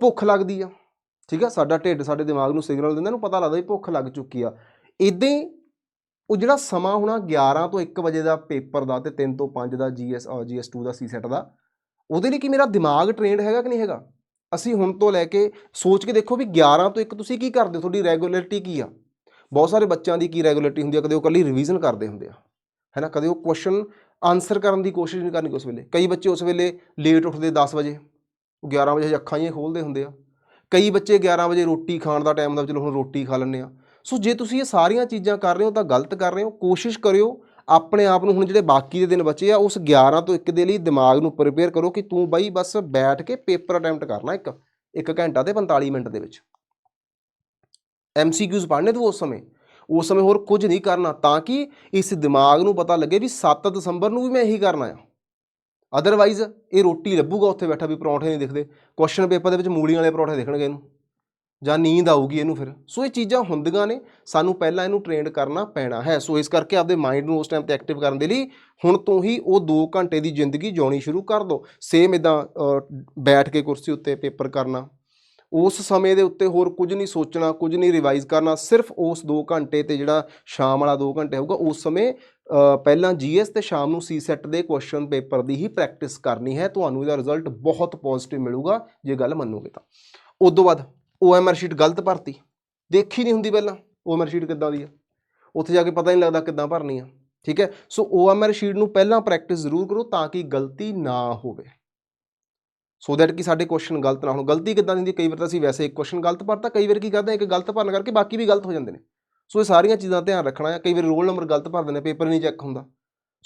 ਭੁੱਖ ਲੱਗਦੀ ਆ। ਠੀਕ ਆ? ਸਾਡਾ ਢਿੱਡ ਸਾਡੇ ਦਿਮਾਗ ਨੂੰ ਸਿਗਨਲ ਦਿੰਦਾ, ਇਹਨੂੰ ਪਤਾ ਲੱਗਦਾ ਵੀ ਭੁੱਖ ਲੱਗ ਚੁੱਕੀ ਆ। ਇਦਾਂ ਹੀ ਉਹ ਜਿਹੜਾ ਸਮਾਂ ਹੋਣਾ 11 ਤੋਂ 1 ਵਜੇ ਦਾ ਪੇਪਰ ਦਾ ਤੇ 3 ਤੋਂ 5 ਦਾ ਜੀਐਸ ਜੀਐਸ2 ਦਾ ਸੀ ਸੈਟ ਦਾ, ਉਹਦੇ ਲਈ ਕੀ ਮੇਰਾ ਦਿਮਾਗ ਟ੍ਰੇਨਡ ਹੈਗਾ ਕਿ ਨਹੀਂ ਹੈਗਾ? ਅਸੀਂ ਹੁਣ ਤੋਂ ਲੈ ਕੇ ਸੋਚ ਕੇ ਦੇਖੋ ਵੀ 11 ਤੋਂ 1 ਤੁਸੀਂ ਕੀ ਕਰਦੇ? ਹੋ ਤੁਹਾਡੀ ਰੈਗੂਲਰਿਟੀ ਕੀ ਆ? ਬਹੁਤ ਸਾਰੇ ਬੱਚਿਆਂ ਦੀ ਕੀ ਰੈਗੂਲਰਿਟੀ ਹੁੰਦੀ ਆ? ਕਦੇ ਉਹ ਕੱਲੀ ਰਿਵੀਜ਼ਨ ਕਰਦੇ ਹੁੰਦੇ ਆ। ਹੈ ਨਾ? ਕਦੇ ਉਹ ਕੁਐਸਚਨ ਆਨਸਰ ਕਰਨ ਦੀ ਕੋਸ਼ਿਸ਼ ਨਹੀਂ ਕਰਨੀ ਉਸ ਵੇਲੇ। ਕਈ ਬੱਚੇ ਉਸ ਵੇਲੇ ਲੇਟ ਉੱਠਦੇ 10 ਵਜੇ। 11 ਵਜੇ ਹਜੇ ਅੱਖਾਂ ਹੀ ਖੋਲਦੇ ਹੁੰਦੇ ਆ। ਕਈ ਬੱਚੇ 11 ਵਜੇ ਰੋਟੀ ਖਾਣ ਦਾ ਟਾਈਮ ਦਾ ਚਲੋ ਹੁਣ ਰੋਟੀ ਖਾ ਲੈਂਦੇ ਆ। ਸੋ ਜੇ ਤੁਸੀਂ ਇਹ ਸਾਰੀਆਂ ਚੀਜ਼ਾਂ ਕਰ ਰਹੇ ਹੋ, ਤਾਂ ਗਲਤ ਕਰ ਰਹੇ ਹੋ। ਕੋਸ਼ਿਸ਼ ਕਰਿਓ, ਆਪਣੇ ਆਪ ਨੂੰ ਹੁਣ ਜਿਹੜੇ ਬਾਕੀ ਦੇ ਦਿਨ ਬਚੇ ਆ, ਉਸ 11 ਤੋਂ 1 ਦੇ ਲਈ ਦਿਮਾਗ ਨੂੰ ਪ੍ਰਿਪੇਅਰ ਕਰੋ ਕਿ ਤੂੰ ਬਾਈ ਬਸ ਬੈਠ ਕੇ ਪੇਪਰ ਅਟੈਂਪਟ ਕਰਨਾ ਇੱਕ ਇੱਕ ਘੰਟਾ ਤੇ 45 ਮਿੰਟ ਦੇ ਵਿੱਚ। ਐਮਸੀਕਿਊਜ਼ ਪੜ੍ਹਨੇ ਤੂੰ ਉਸ ਸਮੇਂ? ਉਸ ਸਮੇਂ ਹੋਰ ਕੁਝ ਨਹੀਂ ਕਰਨਾ, ਤਾਂ ਕਿ ਇਸ ਦਿਮਾਗ ਨੂੰ ਪਤਾ ਲੱਗੇ ਵੀ 7 ਦਸੰਬਰ ਨੂੰ ਵੀ ਮੈਂ ਇਹੀ ਕਰਨਾ ਆ ਅਦਰਵਾਈਜ਼ ਇਹ ਰੋਟੀ ਲੱਭੂਗਾ ਉੱਥੇ ਬੈਠਾ ਵੀ ਪਰੌਂਠੇ ਨਹੀਂ ਦਿਖਦੇ। ਕੁਐਸਚਨ ਪੇਪਰ ਦੇ ਵਿੱਚ ਮੂਲੀਆਂ ਵਾਲੇ ਪਰੌਂਠੇ ਦਿਖਣਗੇ ਇਹਨੂੰ। ਜਾਂ ਨੀਂਦ ਆਊਗੀ ਇਹਨੂੰ ਫਿਰ। ਸੋ ਇਹ ਚੀਜ਼ਾਂ ਹੁੰਦੀਆਂ ਨੇ, ਸਾਨੂੰ ਪਹਿਲਾਂ ਇਹਨੂੰ ਟ੍ਰੇਨਡ ਕਰਨਾ ਪੈਣਾ ਹੈ। ਸੋ ਇਸ ਕਰਕੇ ਆਪਦੇ ਮਾਈਂਡ ਨੂੰ ਉਸ ਟਾਈਮ ਤੇ ਐਕਟਿਵ ਕਰਨ ਦੇ ਲਈ ਹੁਣ ਤੋਂ ਹੀ ਉਹ 2 ਘੰਟੇ ਦੀ ਜ਼ਿੰਦਗੀ ਜਿਉਣੀ ਸ਼ੁਰੂ ਕਰ ਦਿਓ ਸੇਮ ਇਦਾਂ ਬੈਠ ਕੇ ਕੁਰਸੀ ਉੱਤੇ ਪੇਪਰ ਕਰਨਾ। ਉਸ ਸਮੇਂ ਦੇ ਉੱਤੇ ਹੋਰ ਕੁਝ ਨਹੀਂ ਸੋਚਣਾ ਕੁਝ ਨਹੀਂ ਰਿਵਾਈਜ਼ ਕਰਨਾ ਸਿਰਫ ਉਸ 2 ਘੰਟੇ ਤੇ ਜਿਹੜਾ ਸ਼ਾਮ ਵਾਲਾ 2 ਘੰਟੇ ਹੋਊਗਾ ਉਸ ਸਮੇਂ ਅ, ਪਹਿਲਾਂ ਜੀਐਸ ਤੇ ਸ਼ਾਮ ਨੂੰ ਸੀ ਸੈੱਟ ਦੇ ਕੁਐਸਚਨ ਪੇਪਰ ਦੀ ਹੀ ਪ੍ਰੈਕਟਿਸ ਕਰਨੀ ਹੈ ਤੁਹਾਨੂੰ ਇਹਦਾ ਰਿਜ਼ਲਟ ਬਹੁਤ ਪੋਜ਼ਿਟਿਵ ਮਿਲੂਗਾ ਜੇ ਗੱਲ ਮੰਨੋਗੇ ਤਾਂ। ਉਸ ਤੋਂ ਬਾਅਦ OMR ਸ਼ੀਟ ਗਲਤ ਭਰਤੀ ਦੇਖੀ ਨਹੀਂ ਹੁੰਦੀ ਪਹਿਲਾਂ ਓਐਮਆਰ ਸ਼ੀਟ ਕਿੱਦਾਂ ਦੀ ਆ? ਉੱਥੇ ਜਾ ਕੇ ਪਤਾ ਨਹੀਂ ਲੱਗਦਾ ਕਿੱਦਾਂ ਭਰਨੀ ਆ ਠੀਕ ਹੈ? ਸੋ ਓਐਮਆਰ ਸ਼ੀਟ ਨੂੰ ਪਹਿਲਾਂ ਪ੍ਰੈਕਟਿਸ ਜ਼ਰੂਰ ਕਰੋ ਤਾਂ ਕਿ ਗਲਤੀ ਨਾ ਹੋਵੇ। ਸੋ ਦੈਟ ਕਿ ਸਾਡੇ ਕੁਐਸਚਨ ਗਲਤ ਨਾ ਹੋਣ। ਗਲਤੀ ਕਿੱਦਾਂ ਹੁੰਦੀ ਕਈ ਵਾਰ ਤਾਂ ਅਸੀਂ ਵੈਸੇ ਇੱਕ ਕੁਐਸਚਨ ਗਲਤ ਭਰਤਾ ਕਈ ਵਾਰ ਕੀ ਕਰਦੇ ਹਾਂ, ਇੱਕ ਗਲਤ ਭਰਨ ਕਰਕੇ ਬਾਕੀ ਵੀ ਗਲਤ ਹੋ ਜਾਂਦੇ ਨੇ। ਸੋ ਇਹ ਸਾਰੀਆਂ ਚੀਜ਼ਾਂ ਧਿਆਨ ਰੱਖਣਾ ਹੈ ਕਈ ਵਾਰ ਰੋਲ ਨੰਬਰ ਗਲਤ ਭਰ ਦਿੰਦੇ ਪੇਪਰ ਨਹੀਂ ਚੈੱਕ ਹੁੰਦਾ।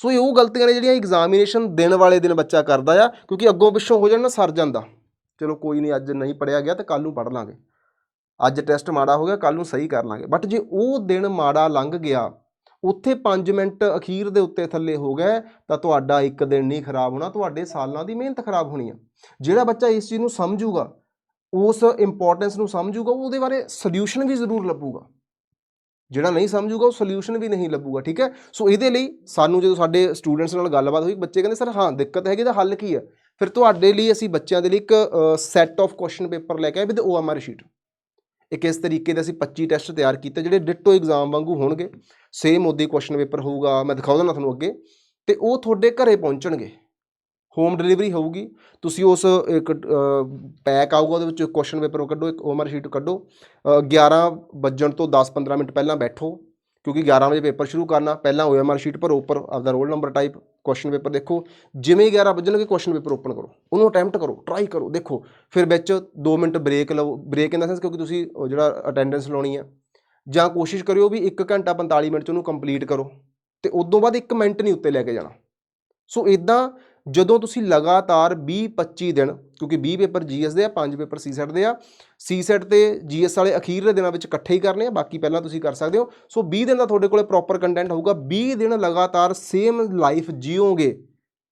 ਸੋ ਇਹ ਉਹ ਗਲਤੀਆਂ ਨੇ ਜਿਹੜੀਆਂ ਐਗਜ਼ਾਮੀਨੇਸ਼ਨ ਦੇਣ ਵਾਲੇ ਦਿਨ ਬੱਚਾ ਕਰਦਾ ਆ, ਕਿਉਂਕਿ ਅੱਗੋਂ ਪਿੱਛੋਂ ਹੋ ਜਾਣ ਨਾ ਸਰ ਜਾਂਦਾ। ਚਲੋ ਕੋਈ ਨਹੀਂ, ਅੱਜ ਨਹੀਂ ਪੜਿਆ ਗਿਆ ਤਾਂ ਕੱਲ ਨੂੰ ਪੜ ਲਾਂਗੇ। ਅੱਜ ਟੈਸਟ ਮਾੜਾ ਹੋ ਗਿਆ ਕੱਲ ਨੂੰ ਸਹੀ ਕਰ ਲਾਂਗੇ। ਬਟ ਜੇ ਉਹ ਦਿਨ ਮਾੜਾ ਲੰਘ ਗਿਆ ਉੱਥੇ 5 ਮਿੰਟ ਅਖੀਰ ਦੇ ਉੱਤੇ ਥੱਲੇ ਹੋ ਗਏ, ਤਾਂ ਤੁਹਾਡਾ ਇੱਕ ਦਿਨ ਨਹੀਂ ਖਰਾਬ ਹੋਣਾ, ਤੁਹਾਡੇ ਸਾਲਾਂ ਦੀ ਮਿਹਨਤ ਖਰਾਬ ਹੋਣੀ ਆ। ਜਿਹੜਾ ਬੱਚਾ ਇਸ ਚੀਜ਼ ਨੂੰ ਸਮਝੂਗਾ, ਉਸ ਇੰਪੋਰਟੈਂਸ ਨੂੰ ਸਮਝੂਗਾ, ਉਹਦੇ ਬਾਰੇ ਸੋਲੂਸ਼ਨ ਵੀ ਜ਼ਰੂਰ ਲੱਭੂਗਾ। ਜਿਹੜਾ ਨਹੀਂ ਸਮਝੂਗਾ, ਉਹ ਸੋਲੂਸ਼ਨ ਵੀ ਨਹੀਂ ਲੱਭੂਗਾ, ਠੀਕ ਹੈ? ਸੋ ਇਹਦੇ ਲਈ ਸਾਨੂੰ ਜਦੋਂ ਸਾਡੇ ਸਟੂਡੈਂਟਸ ਨਾਲ ਗੱਲਬਾਤ ਹੋਈ, ਬੱਚੇ ਕਹਿੰਦੇ, ਸਰ, ਹਾਂ, ਦਿੱਕਤ ਹੈਗੀ, ਤਾਂ ਹੱਲ ਕੀ ਹੈ? ਫਿਰ ਤੁਹਾਡੇ ਲਈ ਅਸੀਂ ਬੱਚਿਆਂ ਦੇ ਲਈ ਇੱਕ ਸੈੱਟ ਆਫ ਕੁਐਸਚਨ ਪੇਪਰ ਲੈ ਕੇ ਆਏ ਵਿਦ OMR ਸ਼ੀਟ ਇੱਕ ਇਸ ਤਰੀਕੇ ਦੇ ਅਸੀਂ 25 ਟੈਸਟ ਤਿਆਰ ਕੀਤੇ, ਜਿਹੜੇ ਡਿਟੋ ਐਗਜ਼ਾਮ ਵਾਂਗੂ ਹੋਣਗੇ। ਸੇਮ ਉਹਦੀ ਕੁਐਸਚਨ ਪੇਪਰ ਹੋਊਗਾ ਮੈਂ ਦਿਖਾਉ ਦਿੰਦਾ ਤੁਹਾਨੂੰ ਅੱਗੇ ਤੇ ਉਹ ਤੁਹਾਡੇ ਘਰੇ ਪਹੁੰਚਣਗੇ। ਹੋਮ ਡਿਲੀਵਰੀ ਹੋਊਗੀ ਤੁਸੀਂ ਉਸ ਇੱਕ ਪੈਕ ਆਊਗਾ ਉਹਦੇ ਵਿੱਚ ਕੁਐਸਚਨ ਪੇਪਰ ਕੱਢੋ ਇੱਕ ਓਮਰ ਸ਼ੀਟ ਕੱਢੋ ਅ, 11 ਵੱਜਣ ਤੋਂ 10-15 ਮਿੰਟ ਪਹਿਲਾਂ ਬੈਠੋ ਕਿਉਂਕਿ 11 ਵਜੇ ਪੇਪਰ ਸ਼ੁਰੂ ਕਰਨਾ ਪਹਿਲਾਂ ਓਐਮਆਰ ਸ਼ੀਟ ਭਰੋ ਉੱਪਰ ਆਪਦਾ roll number type question paper ਦੇਖੋ ਜਿਵੇਂ ਹੀ 11 ਵੱਜਣਗੇ ਕੁਐਸਚਨ ਪੇਪਰ ਓਪਨ ਕਰੋ ਉਹਨੂੰ ਅਟੈਂਪਟ ਕਰੋ ਟਰਾਈ ਕਰੋ ਦੇਖੋ ਫਿਰ ਵਿੱਚ 2 ਮਿੰਟ ਬ੍ਰੇਕ ਲਓ ਬ੍ਰੇਕ ਇਨ ਦਾ ਸੈਂਸ ਕਿਉਂਕਿ ਤੁਸੀਂ ਜਿਹੜਾ ਅਟੈਂਡੈਂਸ ਲਾਉਣੀ ਹੈ ਜਾਂ ਕੋਸ਼ਿਸ਼ ਕਰਿਓ ਵੀ 1 ਘੰਟਾ 45 ਮਿੰਟ ਚ ਉਹਨੂੰ ਕੰਪਲੀਟ ਕਰੋ ਤੇ ਉਦੋਂ ਬਾਅਦ 1 ਮਿੰਟ ਨਹੀਂ ਉੱਤੇ ਲੈ ਕੇ ਜਾਣਾ। ਸੋ ਇਦਾਂ ਜਦੋਂ ਤੁਸੀਂ ਲਗਾਤਾਰ 20 25 ਦਿਨ, ਕਿਉਂਕਿ 20 ਪੇਪਰ ਜੀਐਸ ਦੇ ਆ 5 ਪੇਪਰ ਸੀਸੈਟ ਦੇ ਆ ਸੀਸੈਟ ਤੇ ਜੀਐਸ ਵਾਲੇ ਅਖੀਰਲੇ ਦਿਨਾਂ ਵਿੱਚ ਇਕੱਠੇ ਹੀ ਕਰਨੇ ਆ, ਬਾਕੀ ਪਹਿਲਾਂ ਤੁਸੀਂ ਕਰ ਸਕਦੇ ਹੋ। ਸੋ 20 ਦਿਨ ਦਾ ਤੁਹਾਡੇ ਕੋਲੇ ਪ੍ਰੋਪਰ ਕੰਟੈਂਟ ਹੋਊਗਾ। 20 ਦਿਨ ਲਗਾਤਾਰ ਸੇਮ ਲਾਈਫ ਜੀਓਗੇ।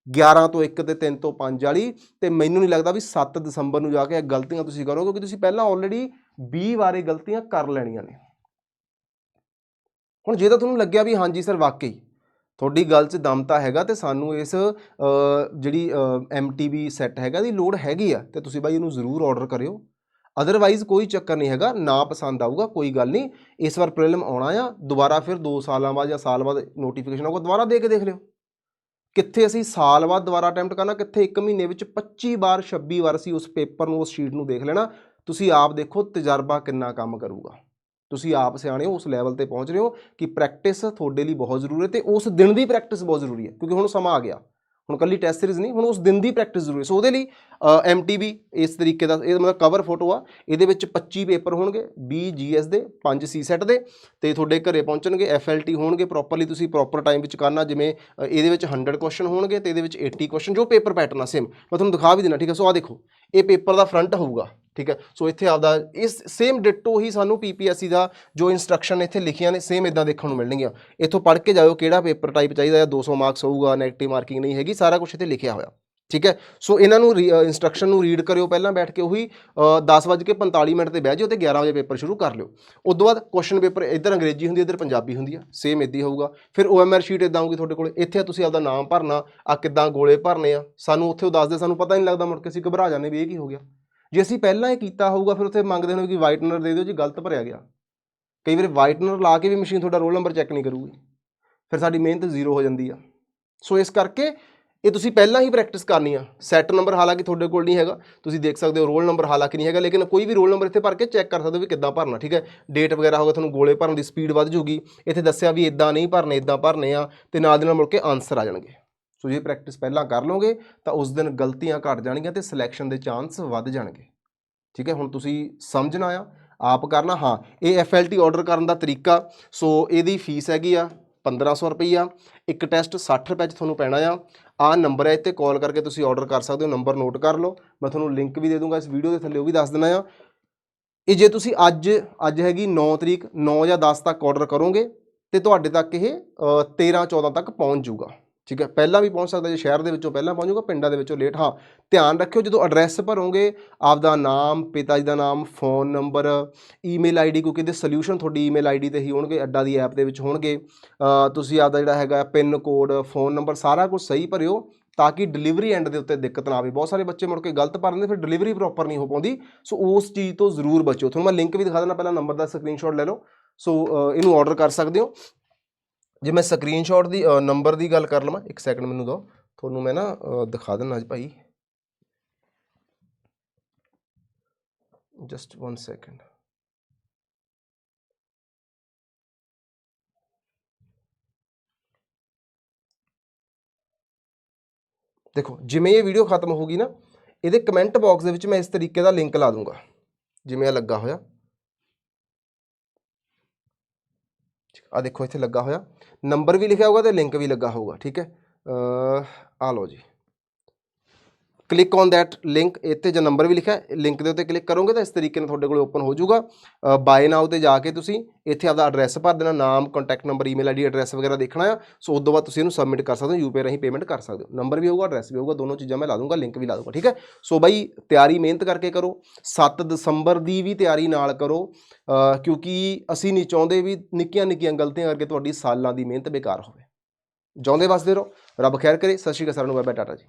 11 ਤੋਂ 1 ਤੇ 3 ਤੋਂ 5 ਵਾਲੀ ਤੇ ਮੈਨੂੰ ਨਹੀਂ ਲੱਗਦਾ ਵੀ 7 ਦਸੰਬਰ ਨੂੰ ਜਾ ਕੇ ਇਹ ਗਲਤੀਆਂ ਤੁਸੀਂ ਕਰੋ ਕਿਉਂਕਿ ਤੁਸੀਂ ਪਹਿਲਾਂ ਆਲਰੇਡੀ 20 ਵਾਰੇ ਗਲਤੀਆਂ ਕਰ ਲੈਣੀਆਂ ਨੇ। ਹੁਣ ਜੇ ਤਾਂ ਤੁਹਾਨੂੰ ਲੱਗਿਆ ਵੀ ਹਾਂਜੀ ਸਰ ਵਾਕਈ ਤੁਹਾਡੀ ਗੱਲ 'ਚ ਦਮ ਤਾਂ ਹੈਗਾ ਤੇ ਸਾਨੂੰ ਇਸ ਅ, ਜਿਹੜੀ ਐਮਟੀਬੀ ਸੈੱਟ ਹੈਗਾ ਦੀ ਲੋੜ ਹੈਗੀ ਆ ਤੇ ਤੁਸੀਂ ਬਾਈ ਇਹਨੂੰ ਜ਼ਰੂਰ ਆਰਡਰ ਕਰਿਓ। ਅਦਰਵਾਈਜ਼ ਕੋਈ ਚੱਕਰ ਨਹੀਂ ਹੈਗਾ ਨਾ ਪਸੰਦ ਆਊਗਾ ਕੋਈ ਗੱਲ ਨਹੀਂ। ਇਸ ਵਾਰ ਪ੍ਰੀਲਿਮ ਆਉਣਾ ਆ ਦੁਬਾਰਾ ਫਿਰ 2 ਸਾਲਾਂ ਬਾਅਦ ਜਾਂ ਸਾਲ ਬਾਅਦ ਨੋਟੀਫਿਕੇਸ਼ਨ ਆਊਗਾ ਦੁਬਾਰਾ ਦੇ ਕੇ ਦੇਖ ਲਿਓ। ਕਿੱਥੇ ਅਸੀਂ ਸਾਲ ਬਾਅਦ ਦੁਬਾਰਾ ਅਟੈਂਪਟ ਕਰਨਾ ਕਿੱਥੇ 1 ਮਹੀਨੇ ਵਿੱਚ 25 ਵਾਰ 26 ਵਾਰ ਅਸੀਂ ਉਸ ਪੇਪਰ ਨੂੰ ਉਸ ਸ਼ੀਟ ਨੂੰ ਦੇਖ ਲੈਣਾ। ਤੁਸੀਂ ਆਪ ਦੇਖੋ ਤਜਰਬਾ ਕਿੰਨਾ ਕੰਮ ਕਰੂਗਾ। ਤੁਸੀਂ ਆਪ ਸਿਆਣੇ ਹੋ, ਉਸ ਲੈਵਲ ਤੇ ਪਹੁੰਚ ਰਹੇ ਹੋ ਕਿ ਪ੍ਰੈਕਟਿਸ ਤੁਹਾਡੇ ਲਈ ਬਹੁਤ ਜ਼ਰੂਰੀ ਹੈ ਤੇ ਉਸ ਦਿਨ ਦੀ ਪ੍ਰੈਕਟਿਸ ਬਹੁਤ ਜ਼ਰੂਰੀ ਹੈ, ਕਿਉਂਕਿ ਹੁਣ ਸਮਾਂ ਆ ਗਿਆ। ਹੁਣ ਕੱਲੀ ਟੈਸਟ ਸੀਰੀਜ਼ ਨਹੀਂ, ਹੁਣ ਉਸ ਦਿਨ ਦੀ ਪ੍ਰੈਕਟਿਸ ਜ਼ਰੂਰੀ ਸੋ ਉਹਦੇ ਲਈ ਐਮਟੀਬੀ ਇਸ ਤਰੀਕੇ ਦਾ, ਇਹ ਮਤਲਬ ਕਵਰ ਫੋਟੋ ਆ, ਇਹਦੇ ਵਿੱਚ 25 ਪੇਪਰ ਹੋਣਗੇ 20 ਜੀਐਸ ਦੇ 5 ਸੀ ਸੈਟ ਦੇ ਤੇ ਤੁਹਾਡੇ ਘਰੇ ਪਹੁੰਚਣਗੇ ਐਫਐਲਟੀ ਹੋਣਗੇ ਪ੍ਰੋਪਰਲੀ ਤੁਸੀਂ ਪ੍ਰੋਪਰ ਟਾਈਮ ਵਿੱਚ ਕਰਨਾ, ਜਿਵੇਂ ਇਹਦੇ ਵਿੱਚ 100 ਕੁਐਸਚਨ ਹੋਣਗੇ ਤੇ ਇਹਦੇ ਵਿੱਚ 80 ਕੁਐਸਚਨ ਜੋ ਪੇਪਰ ਪੈਟਰਨ ਆ ਸੇਮ ਮੈਂ ਤੁਹਾਨੂੰ ਦਿਖਾ ਵੀ ਦੇਣਾ ਠੀਕ ਹੈ? ਸੋ ਆ ਦੇਖੋ, ਇਹ ਪੇਪਰ ਦਾ ਫਰੰਟ ਹੋਊਗਾ। ਠੀਕ ਹੈ? ਸੋ ਇੱਥੇ ਆਪਦਾ ਇਸ ਸੇਮ ਡਿਟੋ ਹੀ ਸਾਨੂੰ ਪੀਪੀਐਸਸੀ ਦਾ ਜੋ ਇਨਸਟਰਕਸ਼ਨ ਇੱਥੇ ਲਿਖੀਆਂ ਨੇ ਸੇਮ ਇਦਾਂ ਦੇਖਣ ਨੂੰ ਮਿਲਣਗੀਆਂ। ਇੱਥੋਂ ਪੜ੍ਹ ਕੇ ਜਾਇਓ ਕਿਹੜਾ ਪੇਪਰ ਟਾਈਪ ਚਾਹੀਦਾ ਹੈ 200 ਮਾਰਕਸ ਹੋਊਗਾ 네ਗੇਟਿਵ ਮਾਰਕਿੰਗ ਨਹੀਂ ਹੈਗੀ, ਸਾਰਾ ਕੁਝ ਇੱਥੇ ਲਿਖਿਆ ਹੋਇਆ। ਠੀਕ ਹੈ? ਸੋ ਇਹਨਾਂ ਨੂੰ ਇਨਸਟਰਕਸ਼ਨ ਨੂੰ ਰੀਡ ਕਰਿਓ ਪਹਿਲਾਂ, ਬੈਠ ਕੇ ਉਹੀ 10:45 ਮਿੰਟ ਤੇ ਬਹਿ ਜਾਓ ਤੇ 11 ਵਜੇ ਪੇਪਰ ਸ਼ੁਰੂ ਕਰ ਲਿਓ। ਉਸ ਤੋਂ ਬਾਅਦ ਕੁਐਸਚਨ ਪੇਪਰ ਇੱਧਰ ਅੰਗਰੇਜ਼ੀ ਹੁੰਦੀ ਹੈ ਇੱਧਰ ਪੰਜਾਬੀ ਹੁੰਦੀ ਹੈ ਸੇਮ ਇੱਦੀ ਹੋਊਗਾ। ਫਿਰ OMR ਸ਼ੀਟ ਇਦਾਂ ਆਊਗੀ ਤੁਹਾਡੇ ਕੋਲ, ਇੱਥੇ ਤੁਸੀਂ ਆਪਦਾ ਨਾਮ ਭਰਨਾ, ਆ ਕਿੱਦਾਂ ਗੋਲੇ ਭਰਨੇ ਆ, ਸਾਨੂੰ ਉੱਥੇ ਉਹ ਦੱਸਦੇ, ਸਾਨੂੰ ਪਤਾ ਨਹੀਂ ਲੱਗਦਾ, ਮੁੜ ਕੇ ਅਸੀਂ ਘਬਰਾ ਜਾਂਦੇ ਵੀ ਇਹ ਕੀ ਹੋ ਗਿਆ। ਜੇ ਅਸੀਂ ਪਹਿਲਾਂ ਇਹ ਕੀਤਾ ਹੋਊਗਾ, ਫਿਰ ਉੱਥੇ ਮੰਗਦੇ ਹੋਣਗੇ ਕਿ ਵਾਈਟਨਰ ਦੇ ਦਿਓ, ਜੀ ਗਲਤ ਭਰਿਆ ਗਿਆ। ਕਈ ਵਾਰ ਵਾਈਟਨਰ ਲਾ ਕੇ ਵੀ ਮਸ਼ੀਨ ਤੁਹਾਡਾ ਰੋਲ ਨੰਬਰ ਚੈੱਕ ਨਹੀਂ ਕਰੂਗੀ। ਫਿਰ ਸਾਡੀ ਮਿਹਨਤ ਜ਼ੀਰੋ ਹੋ ਜਾਂਦੀ ਆ। ਸੋ ਇਸ ਕਰਕੇ ਇਹ ਤੁਸੀਂ ਪਹਿਲਾਂ ਹੀ ਪ੍ਰੈਕਟਿਸ ਕਰਨੀ ਆ। ਸੈੱਟ ਨੰਬਰ ਹਾਲਾਂਕਿ ਤੁਹਾਡੇ ਕੋਲ ਨਹੀਂ ਹੈਗਾ, ਤੁਸੀਂ ਦੇਖ ਸਕਦੇ ਹੋ ਰੋਲ ਨੰਬਰ ਹਾਲਾਂਕਿ ਨਹੀਂ ਹੈਗਾ, ਲੇਕਿਨ ਕੋਈ ਵੀ ਰੋਲ ਨੰਬਰ ਇੱਥੇ ਭਰ ਕੇ ਚੈੱਕ ਕਰ ਸਕਦੇ ਹੋ ਵੀ ਕਿੱਦਾਂ ਭਰਨਾ, ਠੀਕ ਹੈ? ਡੇਟ ਵਗੈਰਾ ਹੋਗਾ ਤੁਹਾਨੂੰ ਗੋਲੇ ਭਰਨ ਦੀ ਸਪੀਡ ਵੱਧ ਜੂਗੀ ਇੱਥੇ ਦੱਸਿਆ ਵੀ ਇਦਾਂ ਨਹੀਂ ਭਰਨੇ ਇਦਾਂ ਭਰਨੇ ਆ, ਤੇ ਨਾਲ ਦੀ ਨਾਲ ਮੁੜ ਕੇ ਆਨਸਰ ਆ ਜਾਣਗੇ। ਸੋ ਜੇ ਪ੍ਰੈਕਟਿਸ ਪਹਿਲਾਂ ਕਰ ਲਓਗੇ ਤਾਂ ਉਸ ਦਿਨ ਗਲਤੀਆਂ ਘਟ ਜਾਣਗੀਆਂ ਤੇ ਸਿਲੈਕਸ਼ਨ ਦੇ ਚਾਂਸ ਵੱਧ ਜਾਣਗੇ। ਠੀਕ ਹੈ? ਹੁਣ ਤੁਸੀਂ ਸਮਝਣਾ ਆ ਆਪ ਕਰਨਾ। ਹਾਂ ਇਹ ਐਫਐਲਟੀ ਆਰਡਰ ਕਰਨ ਦਾ ਤਰੀਕਾ। ਸੋ ਇਹਦੀ ਫੀਸ ਹੈਗੀ ਆ 1500 ਰੁਪਈਆ। ਇੱਕ ਟੈਸਟ 60 ਰੁਪਏ 'ਚ ਤੁਹਾਨੂੰ ਪੈਣਾ ਆ। ਆ ਨੰਬਰ ਹੈ ਇੱਥੇ ਕਾਲ ਕਰਕੇ ਤੁਸੀਂ ਆਰਡਰ ਕਰ ਸਕਦੇ ਹੋ। ਨੰਬਰ ਨੋਟ ਕਰ ਲਓ। ਮੈਂ ਤੁਹਾਨੂੰ ਲਿੰਕ ਵੀ ਦੇ ਦੂੰਗਾ ਇਸ ਵੀਡੀਓ ਦੇ ਥੱਲੇ ਉਹ ਵੀ ਦੱਸ ਦੇਣਾ ਆ। ਇਹ ਜੇ ਤੁਸੀਂ ਅੱਜ ਅੱਜ ਹੈਗੀ 9 ਤਰੀਕ 9 ਜਾਂ 10 ਤੱਕ ਆਰਡਰ ਕਰੋਗੇ ਤੇ ਤੁਹਾਡੇ ਤੱਕ ਇਹ ਅ, 13 14 ਤੱਕ ਪਹੁੰਚ ਜਾਊਗਾ। ਠੀਕ ਹੈ, ਪਹਿਲਾਂ ਵੀ ਪਹੁੰਚ ਸਕਦਾ ਜੇ ਸ਼ਹਿਰ ਦੇ ਵਿੱਚੋਂ ਪਹਿਲਾਂ ਪਹੁੰਚੂਗਾ, ਪਿੰਡਾਂ ਦੇ ਵਿੱਚੋਂ ਲੇਟ ਹਾਂ। ਧਿਆਨ ਰੱਖਿਓ, ਜਦੋਂ ਐਡਰੈਸ ਭਰੋਗੇ, ਆਪਦਾ ਨਾਮ, ਪਿਤਾ ਜੀ ਦਾ ਨਾਮ ਫੋਨ ਨੰਬਰ ਈਮੇਲ ਆਈਡੀ ਕਿਉਂਕਿ ਇਹਦੇ ਸੋਲੂਸ਼ਨ ਤੁਹਾਡੀ ਈਮੇਲ ਆਈਡੀ ਤੇ ਹੀ ਹੋਣਗੇ, ਅੱਡਾ ਦੀ ਐਪ ਦੇ ਵਿੱਚ ਹੋਣਗੇ। ਤੁਸੀਂ ਆਪਦਾ ਜਿਹੜਾ ਹੈਗਾ ਪਿਨ ਕੋਡ ਫੋਨ ਨੰਬਰ ਸਾਰਾ ਕੁਝ ਸਹੀ ਭਰਿਓ, ਤਾਂ ਕਿ ਡਿਲੀਵਰੀ ਐਂਡ ਦੇ ਉੱਤੇ ਦਿੱਕਤ ਨਾ ਆਵੇ। ਬਹੁਤ ਸਾਰੇ ਬੱਚੇ ਮੁੜ ਕੇ ਗਲਤ ਭਰ ਲੈਂਦੇ ਫਿਰ ਡਿਲੀਵਰੀ ਪ੍ਰੋਪਰ ਨਹੀਂ ਹੋ ਪਾਉਂਦੀ। ਸੋ ਉਸ ਚੀਜ਼ ਤੋਂ ਜ਼ਰੂਰ ਬਚੋ ਤੁਹਾਨੂੰ ਮੈਂ ਲਿੰਕ ਵੀ ਦਿਖਾ ਦਿੰਦਾ, ਪਹਿਲਾਂ ਨੰਬਰ ਦਾ ਸਕਰੀਨਸ਼ਾਟ ਲੈ ਲਓ। ਸੋ ਇਹਨੂੰ ਆਰਡਰ ਕਰ ਸਕਦੇ ਹੋ। ਜੇ ਮੈਂ ਸਕਰੀਨਸ਼ਾਟ ਦੀ ਨੰਬਰ ਦੀ ਗੱਲ ਕਰ ਲਵਾਂ, ਇੱਕ ਸੈਕਿੰਡ ਮੈਨੂੰ ਦਿਓ ਤੁਹਾਨੂੰ ਮੈਂ ਨਾ ਦਿਖਾ ਦਿੰਨਾ ਅੱਜ ਭਾਈ। ਜਸਟ one ਸੈਕਿੰਡ
ਦੇਖੋ, ਜਿਵੇਂ ਇਹ ਵੀਡੀਓ ਖਤਮ ਹੋਊਗੀ ਨਾ, ਇਹਦੇ ਕਮੈਂਟ ਬਾਕਸ ਦੇ ਵਿੱਚ ਮੈਂ ਇਸ ਤਰੀਕੇ ਦਾ ਲਿੰਕ ਲਾ ਦੂੰਗਾ, ਜਿਵੇਂ ਇਹ ਲੱਗਾ ਹੋਇਆ। ਆ ਦੇਖੋ, ਇੱਥੇ ਲੱਗਾ ਹੋਇਆ। ਨੰਬਰ ਵੀ ਲਿਖਿਆ ਹੋਊਗਾ ਤੇ ਲਿੰਕ ਵੀ ਲੱਗਾ ਹੋਊਗਾ, ਠੀਕ ਹੈ? ਆ ਲਓ ਜੀ। ਕਲਿੱਕ ਔਨ that ਲਿੰਕ ਇੱਥੇ ਜੋ ਨੰਬਰ ਵੀ ਲਿਖਿਆ ਹੈ ਲਿੰਕ ਦੇ ਉੱਤੇ ਕਲਿੱਕ ਕਰੋਗੇ ਤਾਂ ਇਸ ਤਰੀਕੇ ਨਾਲ ਤੁਹਾਡੇ ਕੋਲ ਓਪਨ ਹੋ ਜਾਊਗਾ। ਬਾਏ ਨਾਓ ਤੇ ਜਾ ਕੇ ਤੁਸੀਂ ਇੱਥੇ ਆਪਦਾ ਐਡਰੈਸ ਭਰ ਦੇਣਾ, ਨਾਮ contact number email ID address ਵਗੈਰਾ ਦੇਖਣਾ ਆ। ਸੋ ਉਸ ਤੋਂ ਬਾਅਦ ਤੁਸੀਂ ਇਹਨੂੰ ਸਬਮਿਟ ਕਰ ਸਕਦੇ ਹੋ ਯੂਪੀਆਈ ਰਾਹੀਂ ਪੇਮੈਂਟ ਕਰ ਸਕਦੇ ਹੋ। ਨੰਬਰ ਵੀ ਹੋਊਗਾ ਐਡਰੈਸ ਵੀ ਹੋਊਗਾ, ਦੋਨੋਂ ਚੀਜ਼ਾਂ ਮੈਂ ਲਾ ਦੂੰਗਾ ਲਿੰਕ ਵੀ ਲਾ ਦੂੰਗਾ, ਠੀਕ ਹੈ? ਸੋ ਬਾਈ, ਤਿਆਰੀ ਮਿਹਨਤ ਕਰਕੇ ਕਰੋ। 7 ਦਸੰਬਰ ਦੀ ਵੀ ਤਿਆਰੀ ਨਾਲ ਕਰੋ। ਕਿਉਂਕਿ ਅਸੀਂ ਨਹੀਂ ਚਾਹੁੰਦੇ ਵੀ ਨਿੱਕੀਆਂ ਨਿੱਕੀਆਂ ਗਲਤੀਆਂ ਕਰਕੇ ਤੁਹਾਡੀ ਸਾਲਾਂ ਦੀ ਮਿਹਨਤ ਬੇਕਾਰ ਹੋਵੇ। ਜਿਉਂਦੇ ਵਸਦੇ ਰਹੋ। ਰੱਬ ਖੈਰ ਕਰੇ। ਸਤਿ ਸ਼੍ਰੀ ਅਕਾਲ, ਸਾਰਿਆਂ ਨੂੰ ਬਾਏ ਬਾਏ ਟਾਟਾ ਜੀ।